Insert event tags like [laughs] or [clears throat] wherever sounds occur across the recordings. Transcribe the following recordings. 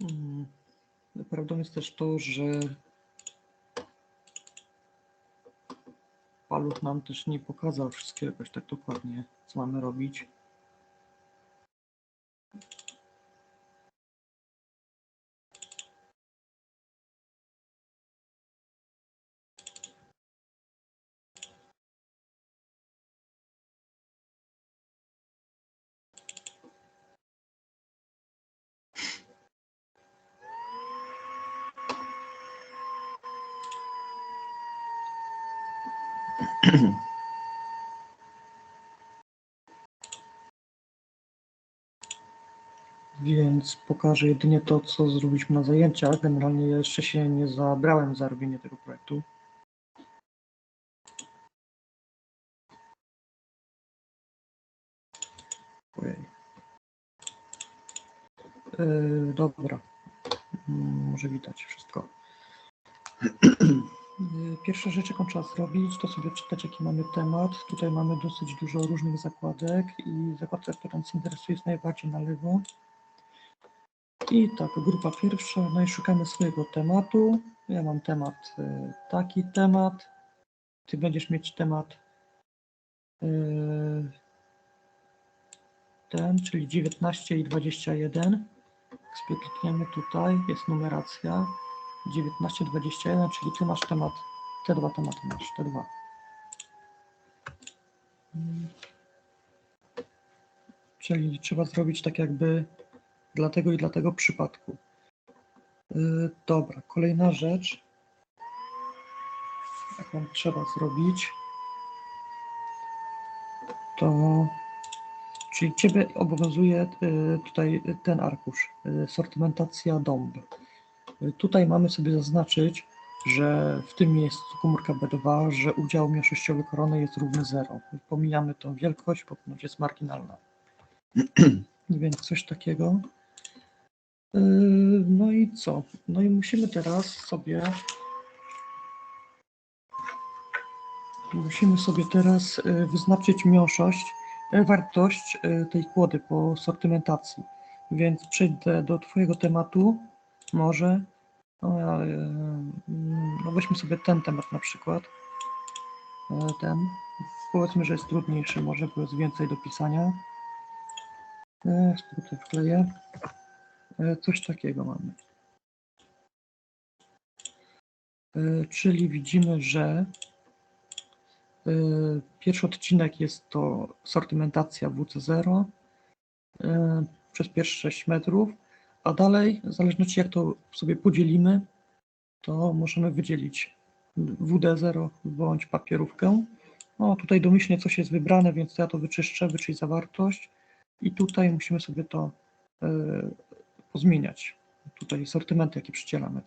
Mm. Prawdą jest też to, że Paluch nam też nie pokazał wszystkiego jakoś tak dokładnie, co mamy robić. [clears throat] Więc pokażę jedynie to, co zrobiliśmy na zajęciach. Generalnie jeszcze się nie zabrałem za robienie tego projektu. Ojej. Yy, dobra. Mm, Może widać wszystko. [clears throat] Yy, Pierwsza rzecz, jaką trzeba zrobić, to sobie czytać, jaki mamy temat. Tutaj mamy dosyć dużo różnych zakładek i zakładka, która nas interesuje, jest najbardziej na lewo. I tak, grupa pierwsza, no i szukamy swojego tematu. Ja mam temat, y, taki temat. Ty będziesz mieć temat y, ten, czyli 19 i 21. Jak sobie klikniemy tutaj, jest numeracja 19, 21, czyli ty masz temat, te dwa tematy masz, te dwa. Mm. Czyli trzeba zrobić tak jakby dla tego i dla tego przypadku. Yy, dobra, kolejna rzecz, jaką trzeba zrobić, to czyli Ciebie obowiązuje yy, tutaj ten arkusz, yy, sortymentacja dąb. Tutaj mamy sobie zaznaczyć, że w tym miejscu komórka B2, że udział mniejszościowy korony jest równy 0. Pomijamy tą wielkość, bo ponoć jest marginalna. [clears throat] Więc coś takiego. Yy, No i co? No i musimy teraz sobie. Musimy sobie teraz yy, wyznaczyć miąższość, yy, wartość tej kłody po sortymentacji. Więc przejdę do Twojego tematu. Może. No, yy, no weźmy sobie ten temat na przykład. Yy, Ten. Powiedzmy, że jest trudniejszy, może bo jest więcej do pisania. Yy, Tutaj wkleję. E, Coś takiego mamy. E, Czyli widzimy, że e, pierwszy odcinek jest to sortymentacja WC0 e, przez pierwsze 6 metrów, a dalej, w zależności jak to sobie podzielimy, to możemy wydzielić WD0 bądź papierówkę. No tutaj domyślnie coś jest wybrane, więc ja to wyczyszczę, wyczyść zawartość i tutaj musimy sobie to e, pozmieniać. Tutaj sortymenty, jakie przycielamy.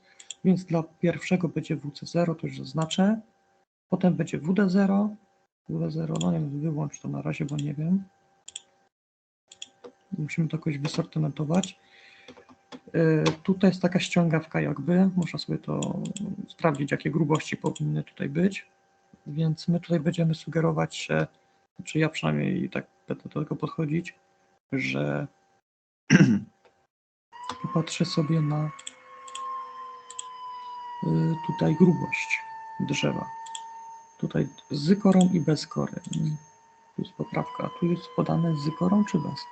Więc dla pierwszego będzie WC0, to już zaznaczę. Potem będzie WD0. WD0, no nie wiem, wyłącz to na razie, bo nie wiem. Musimy to jakoś wysortymentować. Yy, Tutaj jest taka ściągawka jakby, można sobie to sprawdzić, jakie grubości powinny tutaj być. Więc my tutaj będziemy sugerować, że, czy ja przynajmniej tak będę do tego podchodzić, że [clears throat] patrzę sobie na y, tutaj grubość drzewa. Tutaj z korą i bez kory. Tu jest poprawka. Tu jest podane z korą czy bez.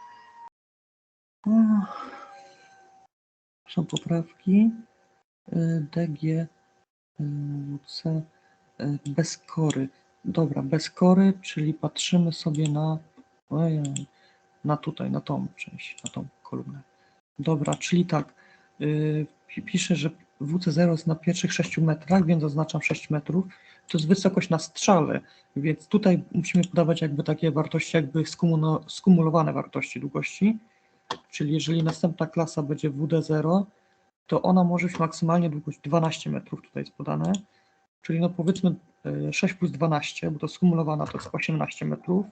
O, są poprawki. Y, DG, y, C, y, bez kory. Dobra, bez kory, czyli patrzymy sobie na, na tutaj, na tą część, na tą kolumnę. Dobra, czyli tak, pi- piszę, że WC0 jest na pierwszych 6 metrach, więc zaznaczam 6 metrów. To jest wysokość na strzale, więc tutaj musimy podawać jakby takie wartości, jakby skumulo, skumulowane wartości długości. Czyli jeżeli następna klasa będzie WD0, to ona może mieć maksymalnie długość 12 metrów, tutaj jest podane. Czyli no powiedzmy yy, 6 plus 12, bo to skumulowana to jest 18 metrów.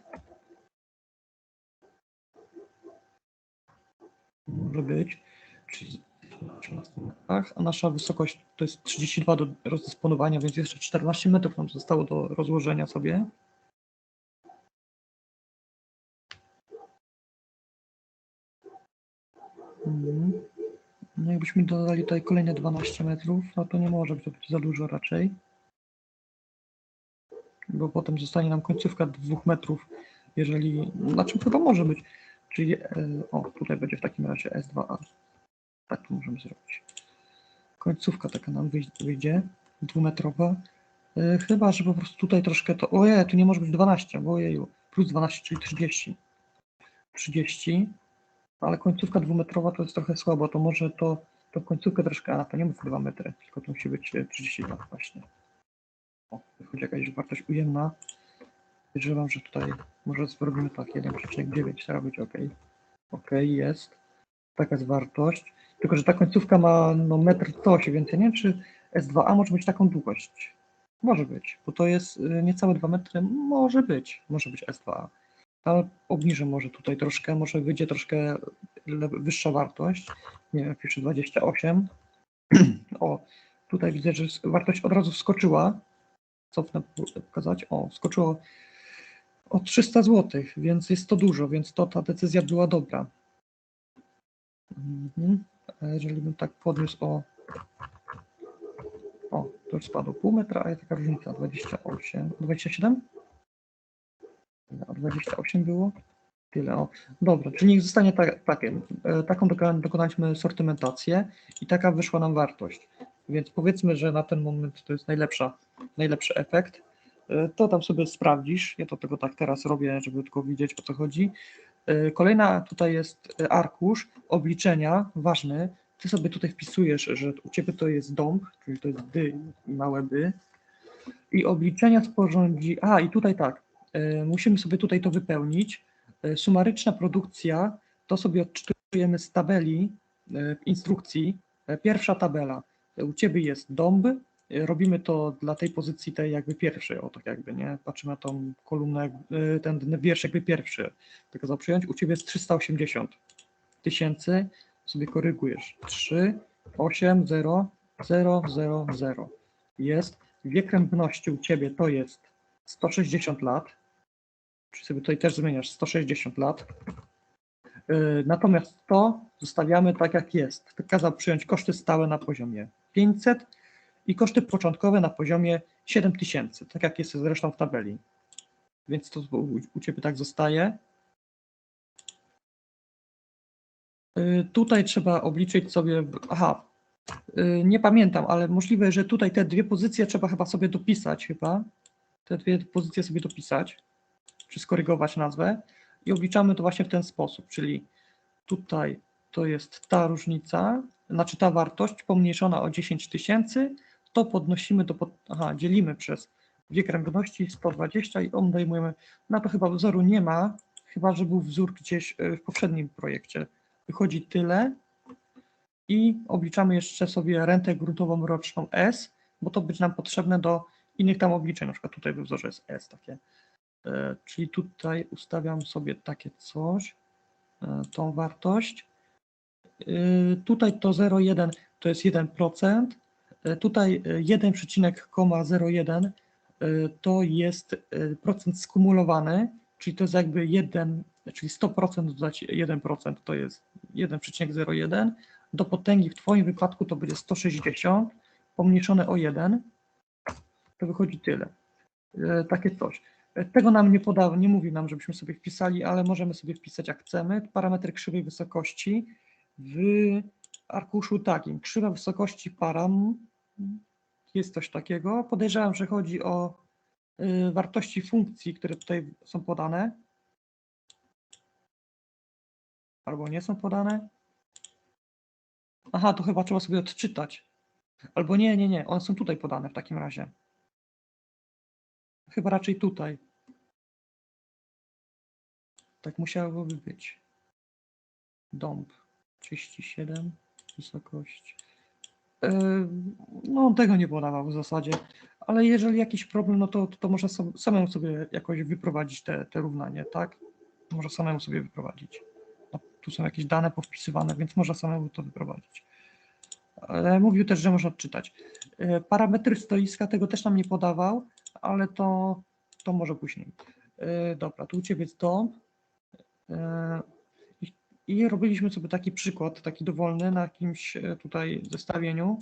może być, czyli na 13 metrach, a nasza wysokość to jest 32 do rozdysponowania, więc jeszcze 14 metrów nam zostało do rozłożenia sobie. Mhm. No jakbyśmy dodali tutaj kolejne 12 metrów, no to nie może być to być za dużo raczej. Bo potem zostanie nam końcówka dwóch metrów, jeżeli, znaczy chyba może być. Czyli, e, o, tutaj będzie w takim razie S2A. Tak to możemy zrobić. Końcówka taka nam wyj- wyjdzie, dwumetrowa. E, Chyba, że po prostu tutaj troszkę to, ojej, tu nie może być 12, bo ojeju, plus 12, czyli 30. 30, ale końcówka dwumetrowa to jest trochę słabo, to może to, to końcówkę troszkę, a to nie musi 2 metry, tylko to musi być e, 32 właśnie. O, wychodzi jakaś wartość ujemna. Podejrzewam, że tutaj może zrobimy tak, 1,9 trzeba być ok. Ok, jest. Taka jest wartość. Tylko, że ta końcówka ma no, metr coś, więc ja nie wiem, czy S2A może mieć taką długość. Może być, bo to jest y, niecałe 2 metry. Może być, może być S2A. Ale obniżę może tutaj troszkę, może wyjdzie troszkę wyższa wartość. Nie wiem, piszę 28. [clears throat] o, tutaj widzę, że wartość od razu wskoczyła. Cofnę pokazać. O, skoczyło o 300 zł, więc jest to dużo, więc to ta decyzja była dobra. Mhm. A jeżeli bym tak podniósł o. O, to już spadło pół metra, a jest taka różnica 28, 27? Ile, O 28 było? Tyle, o. Dobra, czyli niech zostanie tak, takie. e, Taką dokona- dokonaliśmy sortymentację i taka wyszła nam wartość. Więc powiedzmy, że na ten moment to jest najlepsza, najlepszy efekt. E, To tam sobie sprawdzisz. Ja to tego tak teraz robię, żeby tylko widzieć o co chodzi. E, Kolejna tutaj jest arkusz obliczenia, ważny. Ty sobie tutaj wpisujesz, że u Ciebie to jest dąb, czyli to jest dy małe by. I obliczenia sporządzi. A, i tutaj tak. E, Musimy sobie tutaj to wypełnić. E, Sumaryczna produkcja to sobie odczytujemy z tabeli e, instrukcji. Pierwsza tabela. U Ciebie jest dąb. Robimy to dla tej pozycji tej jakby pierwszej, o tak jakby, nie? Patrzymy na tą kolumnę, ten wiersz jakby pierwszy. Tylko za przyjąć, u Ciebie jest 380 tysięcy, sobie korygujesz. 3, 8, 0, 0, 0, 0. Jest. Wiek rębności u Ciebie to jest 160 lat. Czy sobie tutaj też zmieniasz 160 lat. Yy, Natomiast to zostawiamy tak jak jest. Kazał przyjąć koszty stałe na poziomie 500 i koszty początkowe na poziomie 7000, tak jak jest zresztą w tabeli. Więc to u, u Ciebie tak zostaje. Y, Tutaj trzeba obliczyć sobie, aha, y, nie pamiętam, ale możliwe, że tutaj te dwie pozycje trzeba chyba sobie dopisać chyba. Te dwie pozycje sobie dopisać, czy skorygować nazwę i obliczamy to właśnie w ten sposób, czyli tutaj to jest ta różnica, znaczy ta wartość pomniejszona o 10 tysięcy, to podnosimy do, pod, aha, dzielimy przez wiek rębności 120 i odejmujemy, na to chyba wzoru nie ma, chyba że był wzór gdzieś y, w poprzednim projekcie. Wychodzi tyle i obliczamy jeszcze sobie rentę gruntową roczną S, bo to będzie nam potrzebne do innych tam obliczeń, na przykład tutaj we wzorze jest S takie. E, Czyli tutaj ustawiam sobie takie coś, e, tą wartość. E, Tutaj to 0,1 to jest 1%, e, tutaj e, 1,01 e, to jest procent skumulowany, czyli to jest jakby 1, czyli 100% dodać 1% to jest 1,01, do potęgi w Twoim wypadku to będzie 160 pomniejszone o 1, to wychodzi tyle. Takie coś. Tego nam nie podał, nie mówi nam, żebyśmy sobie wpisali, ale możemy sobie wpisać jak chcemy. Parametry krzywej wysokości w arkuszu takim. Krzywa wysokości param, jest coś takiego. Podejrzewam, że chodzi o y, wartości funkcji, które tutaj są podane. Albo nie są podane. Aha, to chyba trzeba sobie odczytać. Albo nie, nie, nie, one są tutaj podane w takim razie. Chyba raczej tutaj. Tak musiałoby być. Dąb 37, wysokość. Yy, No, tego nie podawał w zasadzie, ale jeżeli jakiś problem, no to, to można sam- samemu sobie jakoś wyprowadzić te, te równanie, tak? Można samemu sobie wyprowadzić. No, tu są jakieś dane powpisywane, więc można samemu to wyprowadzić. Ale mówił też, że można odczytać. Yy, Parametry stoiska tego też nam nie podawał, ale to, to może później. Yy, Dobra, tu u Ciebie jest dom. Yy, i robiliśmy sobie taki przykład, taki dowolny na jakimś e, tutaj zestawieniu.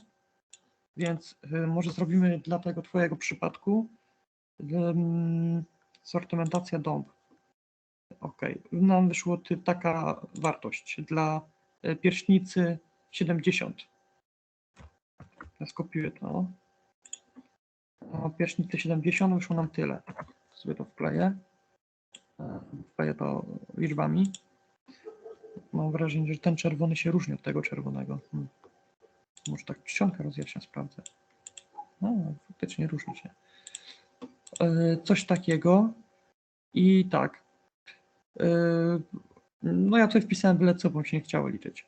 Więc e, może zrobimy dla tego Twojego przypadku sortymentacja dąb. Ok, nam wyszło taka wartość dla e, pierśnicy 70. Ja skopiuję to. O pierśnicy 70 wyszło nam tyle. Sobie to wkleję. Wkleję to liczbami. Mam wrażenie, że ten czerwony się różni od tego czerwonego. Hmm. Może tak czcionkę rozjaśnię, sprawdzę. No, faktycznie różni się. E, Coś takiego. I tak. E, No ja tutaj wpisałem byle co, bo się nie chciało liczyć.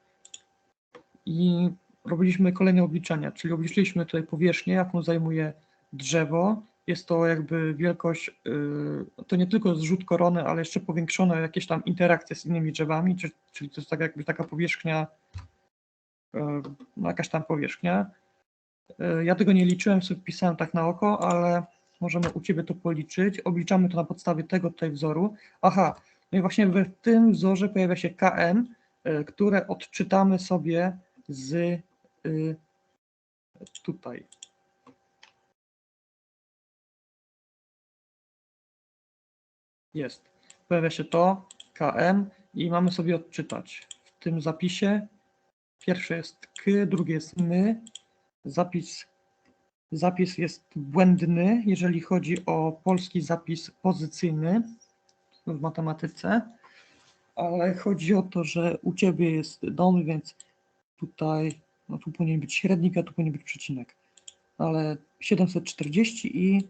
I robiliśmy kolejne obliczenia, czyli obliczyliśmy tutaj powierzchnię, jaką zajmuje drzewo. Jest to jakby wielkość, yy, to nie tylko zrzut korony, ale jeszcze powiększone jakieś tam interakcje z innymi drzewami, czy- czyli to jest tak jakby taka powierzchnia, yy, no jakaś tam powierzchnia. Yy, Ja tego nie liczyłem, sobie pisałem tak na oko, ale możemy u Ciebie to policzyć. Obliczamy to na podstawie tego tutaj wzoru. Aha, no i właśnie w tym wzorze pojawia się KM, y, które odczytamy sobie z y, tutaj. Jest. Pojawia się to, KM i mamy sobie odczytać. W tym zapisie pierwsze jest K, drugie jest my. Zapis, zapis jest błędny, jeżeli chodzi o polski zapis pozycyjny w matematyce, ale chodzi o to, że u Ciebie jest dom, więc tutaj, no tu powinien być średnik, a tu powinien być przecinek. Ale 740 i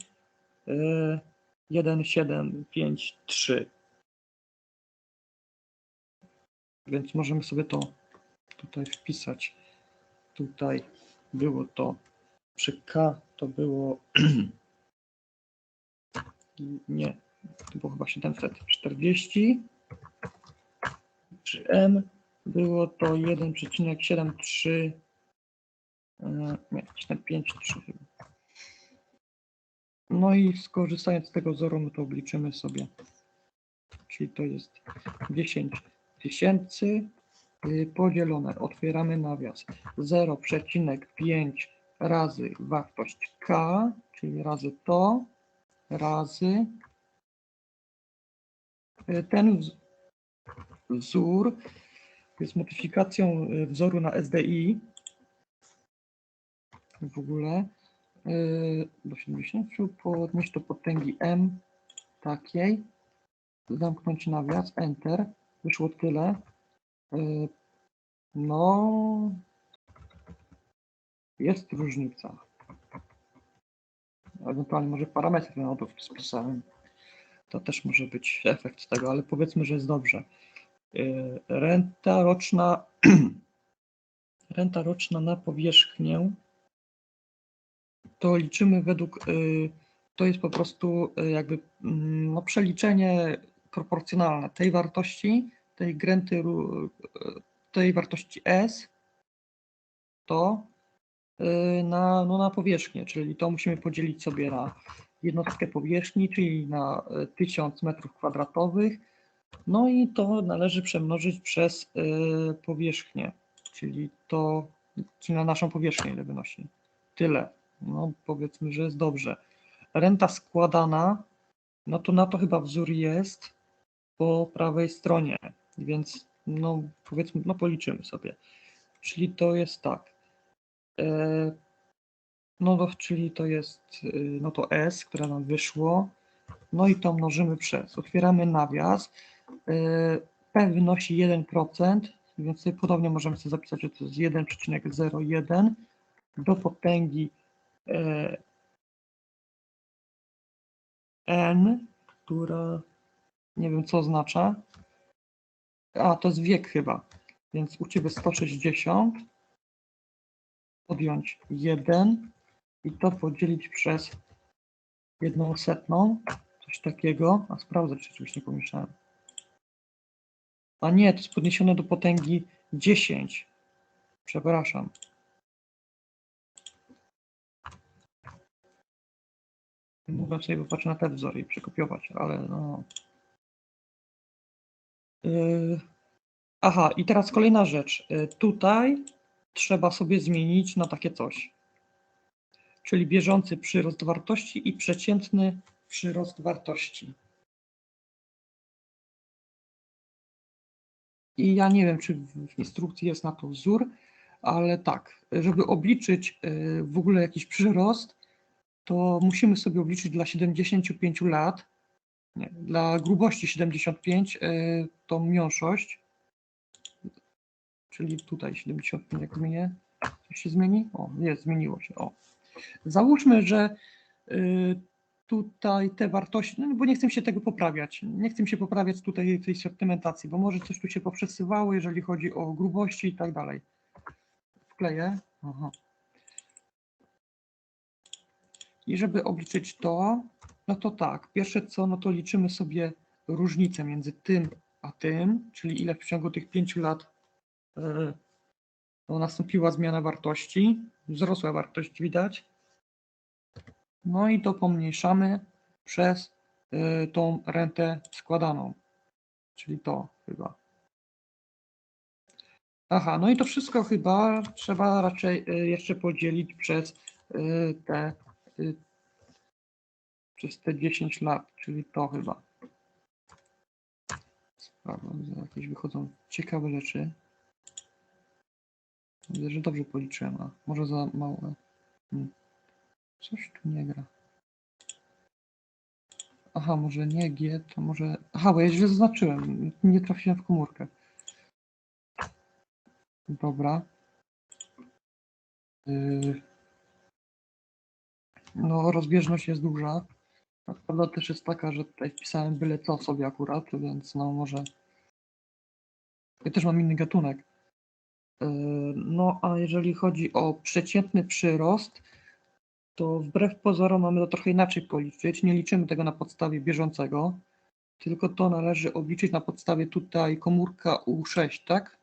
y, 1753. Więc możemy sobie to tutaj wpisać. Tutaj było to przy K to było [clears throat] nie, to było chyba 740. Przy M było to 1,73 e, nie, 753 chyba. No i skorzystając z tego wzoru, to obliczymy sobie. Czyli to jest 10 tysięcy y, podzielone, otwieramy nawias. 0,5 razy wartość K, czyli razy to, razy y, ten wz- wzór jest modyfikacją y, wzoru na SDI w ogóle do 70 podnieść do potęgi m takiej. Zamknąć nawias, enter. Wyszło tyle. Y, no. Jest różnica. Ewentualnie może parametry na to spisałem to też może być [laughs] efekt tego, ale powiedzmy, że jest dobrze. Y, renta roczna [clears throat] renta roczna na powierzchnię to liczymy według, y, to jest po prostu y, jakby mm, no, przeliczenie proporcjonalne tej wartości, tej grenty, ru- y, tej wartości S, to na, no, na powierzchnię, czyli to musimy podzielić sobie na jednostkę powierzchni, czyli na y, 1000 metrów kwadratowych, no i to należy przemnożyć przez powierzchnię, czyli to, czyli na naszą powierzchnię ile wynosi. Tyle. No powiedzmy, że jest dobrze. Renta składana, no to na to chyba wzór jest po prawej stronie, więc no powiedzmy, no policzymy sobie. Czyli to jest tak. E, no to, czyli to jest, y, no to S, które nam wyszło, no i to mnożymy przez. Otwieramy nawias. E, P wynosi 1%, więc podobnie możemy sobie zapisać, że to jest 1,01 do potęgi n, która nie wiem co oznacza. A, to jest wiek chyba. Więc u Ciebie 160. Podjąć 1 i to podzielić przez jedną setną. Coś takiego. A sprawdzę, czy czegoś nie pomieszałem. A nie, to jest podniesione do potęgi 10. Przepraszam. Mogę sobie popatrzeć na te wzory i przekopiować, ale no. Yy, Aha, i teraz kolejna rzecz. Y, Tutaj trzeba sobie zmienić na takie coś. Czyli bieżący przyrost wartości i przeciętny przyrost wartości. I ja nie wiem, czy w instrukcji jest na to wzór, ale tak, żeby obliczyć y, w ogóle jakiś przyrost, to musimy sobie obliczyć dla 75 lat, nie, dla grubości 75 y, tą miąższość, czyli tutaj 75 jak zmienię, coś się zmieni? O, jest, zmieniło się, o. Załóżmy, że y, tutaj te wartości, no bo nie chcę się tego poprawiać, nie chcę się poprawiać tutaj tej sortymentacji, bo może coś tu się poprzesywało, jeżeli chodzi o grubości i tak dalej. Wkleję. Aha. I żeby obliczyć to, no to tak, pierwsze co, no to liczymy sobie różnicę między tym a tym, czyli ile w ciągu tych pięciu lat e, no, nastąpiła zmiana wartości, wzrosła wartość widać. No i to pomniejszamy przez y, tą rentę składaną, czyli to chyba. Aha, no i to wszystko chyba trzeba raczej y, jeszcze podzielić przez te przez te 10 lat, czyli to chyba. Sprawa, że jakieś wychodzą ciekawe rzeczy. Widzę, że dobrze policzyłem, a może za małe. Hmm. Coś tu nie gra. Aha, może nie G, to może... Aha, bo ja źle zaznaczyłem. Nie trafiłem w komórkę. Dobra. Yy. No, rozbieżność jest duża. Prawda też jest taka, że tutaj wpisałem byle co sobie akurat, więc no może... Ja też mam inny gatunek. Yy, No, a jeżeli chodzi o przeciętny przyrost, to wbrew pozorom mamy to trochę inaczej policzyć. Nie liczymy tego na podstawie bieżącego, tylko to należy obliczyć na podstawie tutaj komórka U6, tak?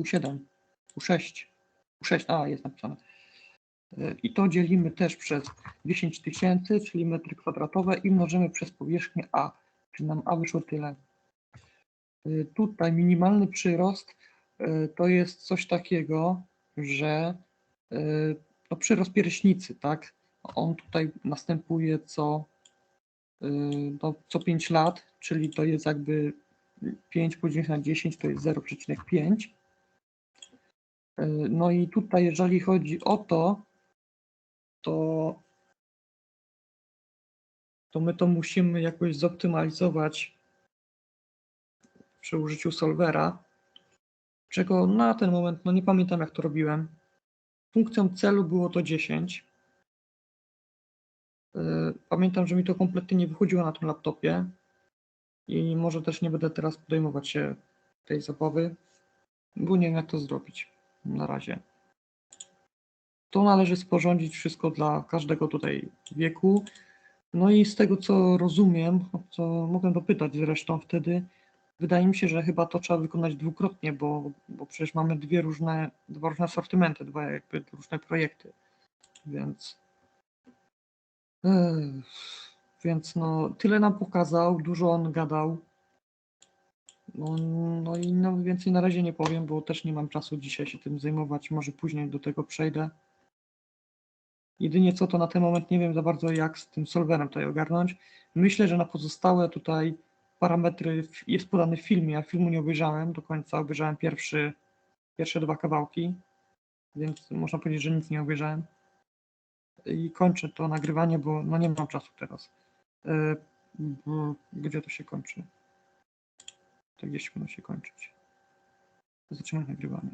U7, U6, U6, a jest napisane. I to dzielimy też przez 10 tysięcy, czyli metry kwadratowe i mnożymy przez powierzchnię A, czyli nam A wyszło tyle. Tutaj minimalny przyrost y, to jest coś takiego, że y, no przyrost pierśnicy, tak? On tutaj następuje co, y, no, co 5 lat, czyli to jest jakby 5 podzielić na 10 to jest 0,5. Y, No i tutaj, jeżeli chodzi o to, to, to my to musimy jakoś zoptymalizować przy użyciu solvera, czego na ten moment, no nie pamiętam jak to robiłem. Funkcją celu było to 10. Y, Pamiętam, że mi to kompletnie nie wychodziło na tym laptopie i może też nie będę teraz podejmować się tej zabawy, bo nie wiem jak to zrobić na razie. To należy sporządzić wszystko dla każdego tutaj wieku. No i z tego co rozumiem, co mogłem dopytać zresztą wtedy, wydaje mi się, że chyba to trzeba wykonać dwukrotnie, bo, bo przecież mamy dwie różne, dwa różne sortymenty, dwa jakby różne projekty. Więc, Ech, więc no, tyle nam pokazał, dużo on gadał. No, no i no, więcej na razie nie powiem, bo też nie mam czasu dzisiaj się tym zajmować. Może później do tego przejdę. Jedynie co to na ten moment nie wiem za bardzo jak z tym solverem tutaj ogarnąć. Myślę, że na pozostałe tutaj parametry jest podany w filmie. Ja filmu nie obejrzałem do końca, obejrzałem pierwszy, pierwsze dwa kawałki, więc można powiedzieć, że nic nie obejrzałem. I kończę to nagrywanie, bo no nie mam czasu teraz. E, Gdzie to się kończy? To gdzieś powinno się kończyć. Zatrzymaj nagrywanie.